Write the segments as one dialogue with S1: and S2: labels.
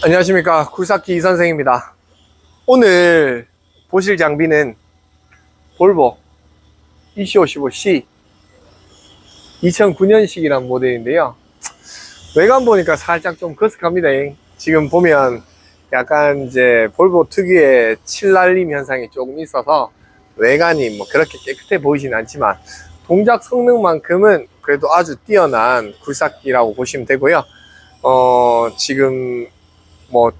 S1: 안녕하십니까. 굴삭기 이 선생입니다. 오늘 보실 장비는 볼보 EC55C 2009년식이란 모델인데요. 외관 보니까 살짝 좀 거쓱합니다. 지금 보면 약간 이제 볼보 특유의 칠날림 현상이 조금 있어서 외관이 뭐 그렇게 깨끗해 보이진 않지만 동작 성능만큼은 그래도 아주 뛰어난 굴삭기라고 보시면 되고요. 어 지금 뭐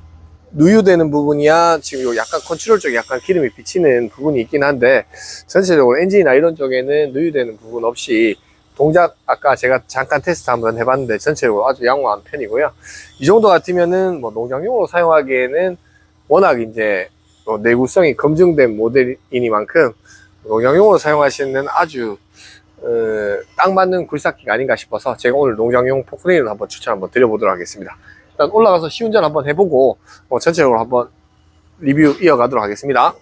S1: 누유되는 부분이야 지금 요 약간 컨트롤 쪽에 약간 기름이 비치는 부분이 있긴 한데 전체적으로 엔진이나 이런 쪽에는 누유되는 부분 없이 동작 아까 제가 잠깐 테스트 한번 해봤는데 전체적으로 아주 양호한 편이고요. 이 정도 같으면은 뭐 농장용으로 사용하기에는 워낙 이제 뭐 내구성이 검증된 모델이니만큼 농장용으로 사용하시는 아주 어, 딱 맞는 굴삭기가 아닌가 싶어서 제가 오늘 농장용 포크레인을 한번 추천 한번 드려보도록 하겠습니다 일단 올라가서 시운전 한번 해보고 어, 전체적으로 한번 리뷰 이어가도록 하겠습니다.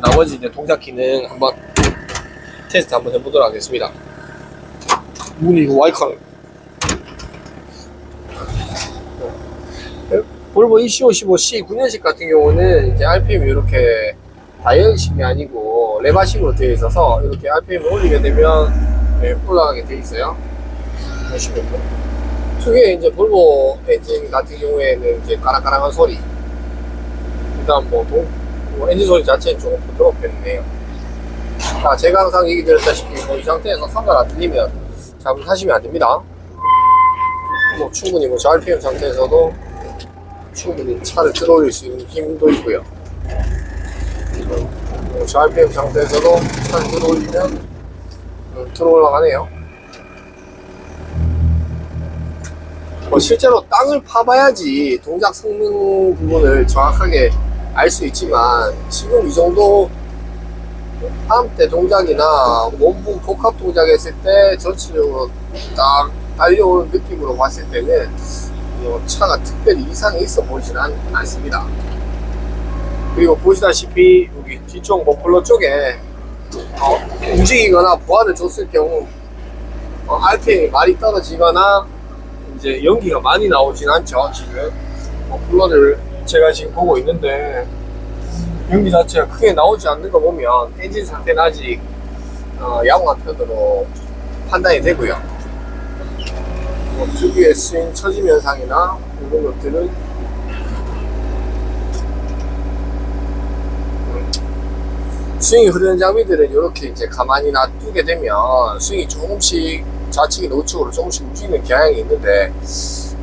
S1: 나머지 이제 동작 기능 한번 테스트 한번 해보도록 하겠습니다. 문이 이거 와이커 볼보 EC55C 9년식 같은 경우는 이제 RPM이 이렇게 다이얼식이 아니고 레바식으로 되어 있어서 이렇게 RPM 을 올리게 되면 네, 올라가게 되어 있어요. 보시면 특유의 이제 볼보 엔진 같은 경우에는 이제 까락까락한 소리 일단 뭐, 동, 뭐 엔진 소리 자체는 조금 부드러운 편이네요. 자, 제가 항상 얘기 드렸다시피 뭐 이 상태에서 선발 안 들리면 잘못하시면 안 됩니다. 뭐 충분히 뭐 RPM 상태에서도 충분히 차를 들어올릴 수 있는 힘도 있고요. 뭐 RPM 상태에서도 차를 들어올리면 음, 들어 올라가네요 뭐 실제로 땅을 파봐야지 동작 성능 부분을 정확하게 알 수 있지만 지금 이 정도 함대 동작이나 몸부 복합 동작 했을 때 전체적으로 딱 달려오는 느낌으로 봤을 때는 뭐 차가 특별히 이상이 있어 보이진 않, 않습니다. 그리고 보시다시피 여기 뒤쪽 머플러 쪽에 어, 움직이거나 보완을 줬을 경우 어, RPM이 많이 떨어지거나 이제 연기가 많이 나오진 않죠 지금. 뭐 플러를 제가 지금 보고 있는데 연기 자체가 크게 나오지 않는 거 보면 엔진 상태는 아직 어, 양호한 편으로 판단이 되고요. 뭐 특유의 스윙 처짐 현상이나 이런 것들은 스윙이 흐르는 장비들은 이렇게 이제 가만히 놔두게 되면 스윙이 조금씩 좌측이나 우측으로 조금씩 움직이는 경향이 있는데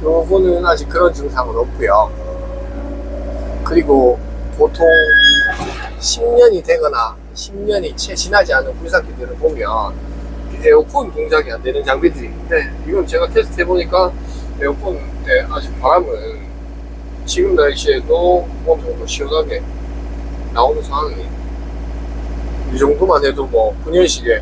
S1: 요거는 아직 그런 증상은 없고요. 그리고 보통 10년이 되거나 10년이 채 지나지 않은 불삭기들을 보면 에어컨 동작이 안 되는 장비들이 있는데 이건 제가 테스트 해보니까 에어컨 때 아직 바람은 지금 날씨에도 어느 정도 시원하게 나오는 상황이 이 정도만 해도 뭐 9년식에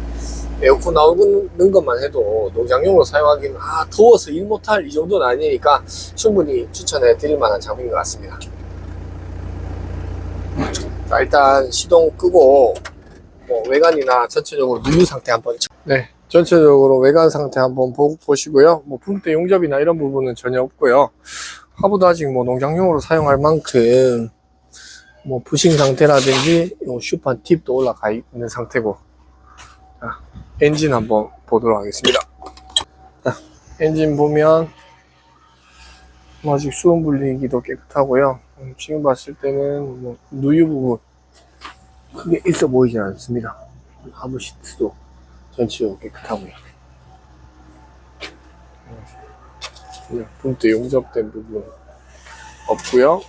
S1: 에어컨 나오는 것만 해도 농장용으로 사용하기는 아 더워서 일 못할 이 정도는 아니니까 충분히 추천해 드릴 만한 장비인 것 같습니다. 자 일단 시동 끄고 뭐 외관이나 전체적으로 누유 상태 한번 네 전체적으로 외관 상태 한번 보, 보시고요. 뭐 분대 용접이나 이런 부분은 전혀 없고요. 하부도 아직 뭐 농장용으로 사용할 만큼 뭐 부싱 상태라든지 요 슈판 팁도 올라가 있는 상태고 자, 엔진 한번 보도록 하겠습니다. 자, 엔진 보면 뭐 아직 수온 분리기도 깨끗하고요. 음, 지금 봤을 때는 뭐 누유 부분 크게 있어 보이지 않습니다. 하부 시트도 전체적으로 깨끗하고요. 음, 분대 용접된 부분 없고요.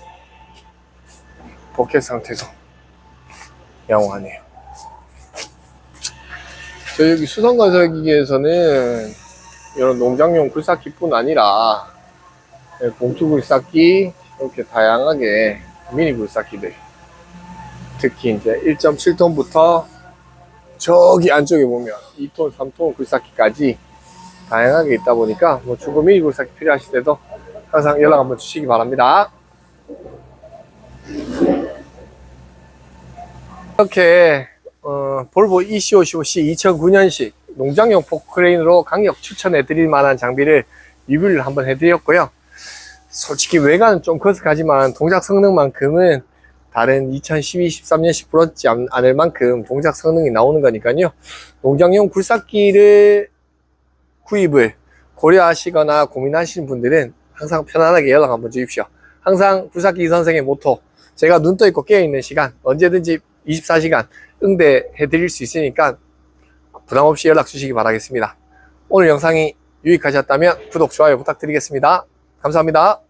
S1: 버켓 상태도 양호하네요. 저 여기 수성건설기계에서는 이런 농장용 굴삭기뿐 아니라 네, 봉투 굴삭기 이렇게 다양하게 미니 굴삭기들 특히 이제 1.7톤부터 저기 안쪽에 보면 2톤, 3톤 굴삭기까지 다양하게 있다 보니까 뭐 중고 미니 굴삭기 필요하실 때도 항상 연락 한번 주시기 바랍니다. 이렇게 어, 볼보 EC55C 2009년식 농장용 포크레인으로 강력 추천해 드릴 만한 장비를 리뷰를 한번 해드렸고요. 솔직히 외관은 좀 거스하지만 동작 성능만큼은 다른 2012, 13년씩 불었지 않- 않을 만큼 동작 성능이 나오는 거니까요. 농장용 굴삭기를 구입을 고려하시거나 고민하시는 분들은 항상 편안하게 연락 한번 주십시오. 항상 굴삭기 선생의 모토 제가 눈 떠 있고 깨어 있는 시간 언제든지 24시간 응대해 드릴 수 있으니까 부담 없이 연락 주시기 바라겠습니다. 오늘 영상이 유익하셨다면 구독, 좋아요 부탁드리겠습니다. 감사합니다.